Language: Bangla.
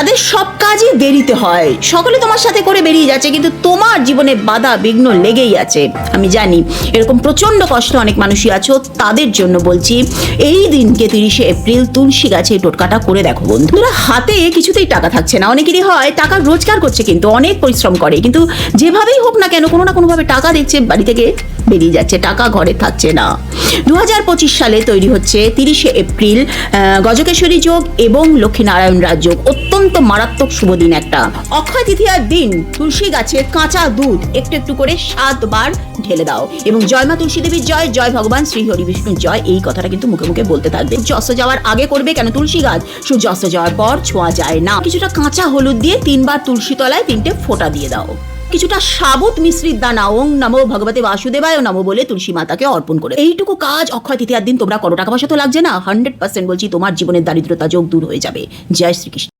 যাদের সব কাজই দেরিতে হয়। সকলে তোমার সাথে করে বেরিয়ে যাচ্ছে, কিন্তু তোমার জীবনে বাধা বিঘ্ন লেগেই আছে। আমি জানি, এরকম প্রচণ্ড কষ্ট অনেক মানুষই আছো, তাদের জন্য বলছি, এই দিনকে তিরিশে এপ্রিল তুলসী গাছে টোটকাটা করে দেখো বন্ধুরা হাতে কিছুতেই টাকা থাকছে না, অনেকেরই হয় টাকা রোজগার করছে কিন্তু, অনেক পরিশ্রম করে, কিন্তু যেভাবেই হোক না কেন, কোনো না কোনোভাবে টাকা দেখছে, বাড়ি থেকে বেরিয়ে যাচ্ছে, টাকা ঘরে থাকছে না। দু হাজার পঁচিশ সালে তৈরি হচ্ছে তিরিশে এপ্রিল গজকেশ্বরী যোগ এবং লক্ষ্মীনারায়ণ রাজযোগ অত্যন্ত মারাত্মক শুভ দিন একটা। অক্ষয় তৃতীয়ার দিন তুলসী গাছে কাঁচা দুধ একটু একটু করে সাতবার ঢেলে দাও। এবং জয় মা তুলসী দেবীর জয় জয় ভগবান শ্রী হরি বিষ্ণুর জয়, এই কথাটা কিন্তু মুখে মুখে বলতে থাকবে। অস্ত যাওয়ার আগে করবে কেন তুলসী গাছ? সূর্য অস্ত যাওয়ার পর ছোঁয়া যায় না। কিছুটা কাঁচা হলুদ দিয়ে তিনবার তুলসী তলায় তিনটে ফোঁটা দিয়ে দাও। কিছুটা সাবুত মিশ্রিত দানা, ওং নমো ভগবতে বাসুদেবায় নমো বলে তুলসী মাতাকে অর্পণ করে। এইটুকু কাজ অক্ষয় তৃতীয়ার দিন তোমরা করো। টাকা পয়সা তো লাগছে না। হান্ড্রেড পার্সেন্ট বলছি তোমার জীবনের দারিদ্রতা যোগ দূর হয়ে যাবে। জয় শ্রীকৃষ্ণ।